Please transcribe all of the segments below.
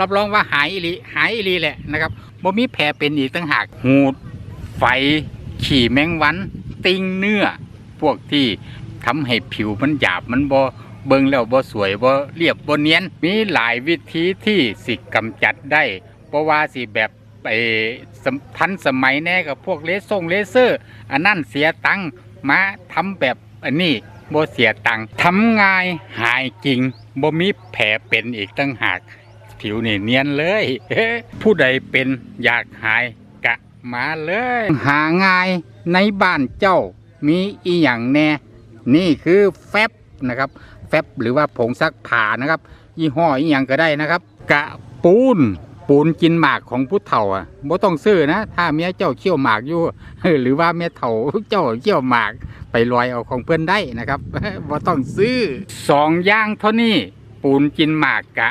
รับรองว่าหายอีหลีหายอีหลีแหละนะครับบ่มีแผลเป็นอีกต่างหากหูดไฟขี่แมงวัน ติงเนื้อ พวกที่ทำให้ผิวมันหยาบมันบ่เบิ่งแล้วบ่สวยบ่เรียบบ่เนียน มีหลายวิธีที่สิกำจัดได้เพราะว่าสิแบบไปทันสมัยแน่กับพวกเลส่งเลเซอร์ อันนั่นเสียตังค์มาทำแบบอันนี้บ่เสียตังค์ทำง่ายหายจริงบ่มีแผลเป็นอีกตั้งหาก ผิวนี่เนียนเลย ผู้ใดเป็นอยากหายกะมาเลย หาง่ายในบ้านเจ้ามีอีหยังแน่ นี่คือแฟบนะครับ แฟบหรือว่าผงซักผ้านะครับ ยี่ห้ออีหยังก็ได้นะครับ กะปูนปูนกินหมากของผู้เฒ่าอะบ่ต้องซื้อนะ ถ้าเมียเจ้าเคี่ยวหมากอยู่ หรือว่าเมียเฒ่าเจ้าเคี่ยวหมากไปลอยเอาของเพื่อนได้นะครับบ่ต้องซื้อสองอย่างเท่านี้ปูนกินหมากกะ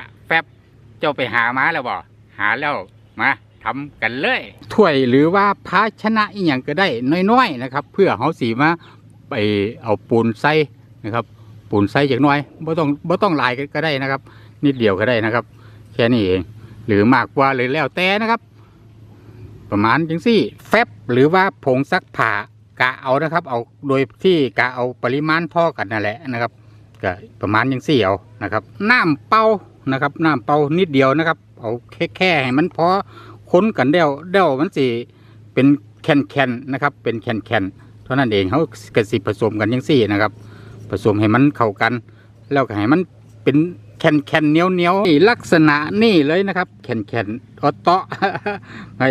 เจ้าไปหามาแล้วบ่หาแล้วมาทำกันเลยถ้วยหรือว่าภาชนะอีหยังก็ได้น้อยๆนะครับ เพื่อเขาสีมาไปเอาปูนใส่นะครับปูนใส่จากน้อยบ่ต้องบ่ต้องลายก็ได้นะครับ นิดเดียวก็ได้นะครับ แค่นี้เอง หรือมากกว่าเลยแล้วแต่นะครับ ประมาณจังสี่ แฟบหรือว่าผงซักผ้ากะเอานะครับ เอาโดยที่กะเอาปริมาณท่อกันนั่นแหละนะครับก็ประมาณจังสี่เอานะครับ น้ำเป่า นะครับน้ำเป่านิดเดียวนะครับ เอาแค่แค่ให้มันพอค้นกันเดวเดวมันสิเป็นแคนแคนนะครับ เป็นแคนแคนเท่านั้นเองเขากระสิผสมกันจังสี่นะครับ ผสมให้มันเข้ากัน แล้วก็ให้มันเป็นแคนแคนเนียวเนียวนี่ลักษณะนี่เลยนะครับ แคนแคนออเตาะไอ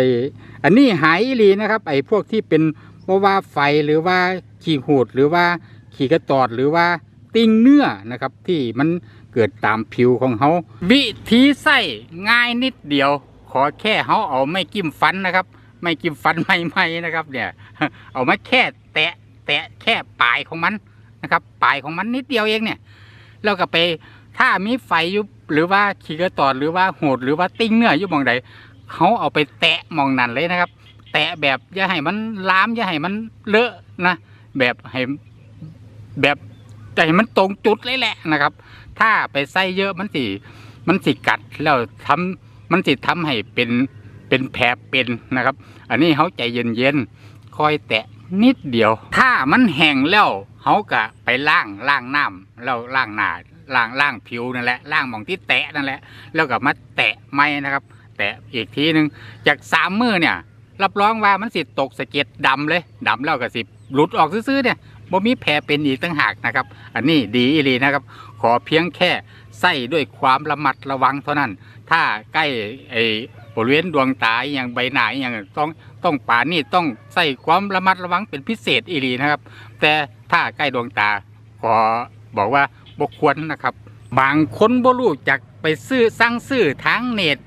อันนี้หายลีนะครับ ไอพวกที่เป็นเพราะว่าไฟหรือว่าขี้หูดหรือว่าขี้กระตอดหรือว่าติ่งเนื้อนะครับ ที่มัน เกิดตามผิวของเขาวิธีใส่ง่ายนิดเดียว ขอแค่เขาเอาไม่กิ้มฟันนะครับ ไม่กิ้มฟันใหม่ๆนะครับ เนี่ย เอาไมาแค่แตะแตะแค่ปลายของมันนะครับ ปลายของมันนิดเดียวเองเนี่ยแล้วก็ไปถ้ามีไฟอยู่หรือว่าขี้กระตอดหรือว่าโหดหรือว่าติ้งเนื้ออยู่มองใดเขาเอาไปแตะมองนั่นเลยนะครับ แตะแบบอย่าให้มันลามอย่าให้มันเลอะนะแบบให้แบบ ให้มันตรงจุดเลยแหละนะครับ ถ้าไปใส่เยอะมันสิมันสิกัดแล้วทำมันสิทำให้เป็นเป็นแผลเป็นนะครับ อันนี้เขาใจเย็นๆคอยแตะนิดเดียว ถ้ามันแห้งแล้วเขาก็ไปล้างล้างน้ำแล้วล้างหนาล้างล้างผิวนั่นแหละล้างมองที่แตะนั่นแหละ แล้วก็มาแตะไม้นะครับ แตะอีกทีหนึ่งจากสามมือเนี่ย รับรองว่ามันสิตกสะเก็ดดำเลยดำแล้วก็สิหลุดออกซื่อๆเนี่ย บ่มีแผลเป็นอีกต่างหากนะครับ อันนี้ดีอีหลีนะครับ ขอเพียงแค่ใส่ด้วยความระมัดระวังเท่านั้น ถ้าใกล้ไอ้บริเวณดวงตาอย่างใบหน้าอย่างต้องต้องป่านี่ต้องใส่ความระมัดระวังเป็นพิเศษอีหลีนะครับ แต่ถ้าใกล้ดวงตา ขอบอกว่าบกควรนะครับ บางคนบ่รู้จักไปซื้อสั่งซื้อทางเน็ต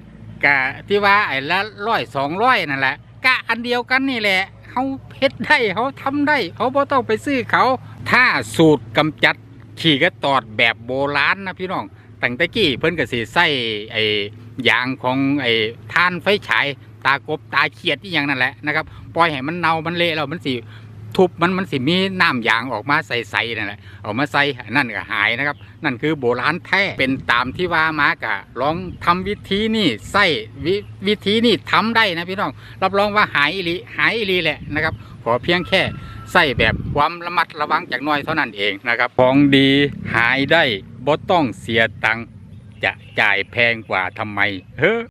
กะที่ว่าไอ้ละร้อยสองร้อยนั่นแหละกะอันเดียวกันนี่แหละเขา เฮ็ดได้เขาทำได้ เขาบ่ต้องไปซื้อเขา ถ้าสูตรกำจัดขี่กระตอดแบบโบราณนะพี่น้องตั้งแต่กี้เพิ่นก็สิใส่ไอ้ยางของไอ้ท่านไฟฉายตากบตาเขียดที่อย่างนั่นแหละนะครับ ปล่อยให้มันเน่ามันเละแล้วมันสิ ทุบมันมันสิมีน้ำยางออกมาใสๆนั่นแหละเอามาใส่นั่นก็หายนะครับ นั่นคือโบราณแท้เป็นตามที่ว่ามากะลองทำวิธีนี่ใส่ววิธีนี่ทำได้นะพี่น้องรับรองว่าหายอีลีหายอีลีแหละนะครับ ขอเพียงแค่ใส่แบบความระมัดระวังจากน้อยเท่านั้นเองนะครับของดีหายได้บ่ต้องเสียตังค์จะจ่ายแพงกว่าทำไมเฮ้อ